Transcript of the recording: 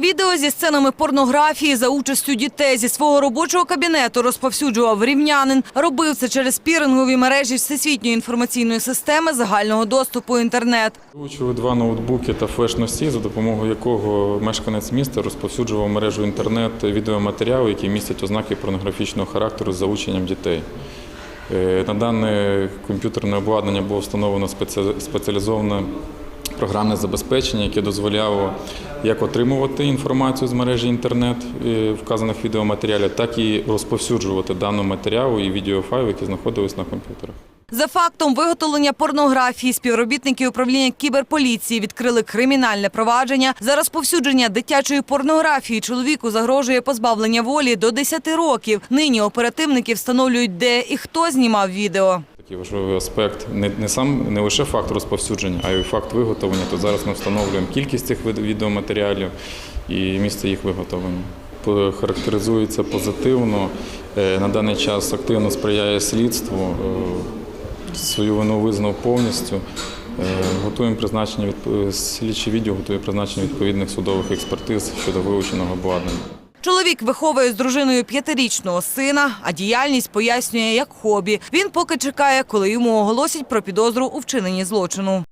Відео зі сценами порнографії за участю дітей зі свого робочого кабінету розповсюджував рівнянин. Робив це через пірингові мережі всесвітньої інформаційної системи загального доступу інтернет. Вилучили два ноутбуки та флеш-носій, за допомогою якого мешканець міста розповсюджував мережу інтернет відеоматеріали, які містять ознаки порнографічного характеру з залученням дітей. Е, На дане комп'ютерне обладнання було встановлено спеці- спеціалізоване програмне забезпечення, яке дозволяло як отримувати інформацію з мережі інтернет е, вказаних відеоматеріалів, так і розповсюджувати дану матеріалу і відеофайли, які знаходились на комп'ютерах. За фактом виготовлення порнографії співробітники управління кіберполіції відкрили кримінальне провадження. За розповсюдження дитячої порнографії чоловіку загрожує позбавлення волі до 10 років. Нині оперативники встановлюють, де і хто знімав відео. Такий важливий аспект не, не сам не лише факт розповсюдження, а й факт виготовлення. То зараз ми встановлюємо кількість цих відеоматеріалів і місце їх виготовлення. Характеризується позитивно. Е, На даний час активно сприяє слідству. Е, Свою вину визнав повністю. Е, Готуємо призначення від слідчий відділ готує призначення відповідних судових експертиз щодо вилученого обладнання. Чоловік виховує з дружиною п'ятирічного сина, а діяльність пояснює як хобі. Він поки чекає, коли йому оголосять про підозру у вчиненні злочину.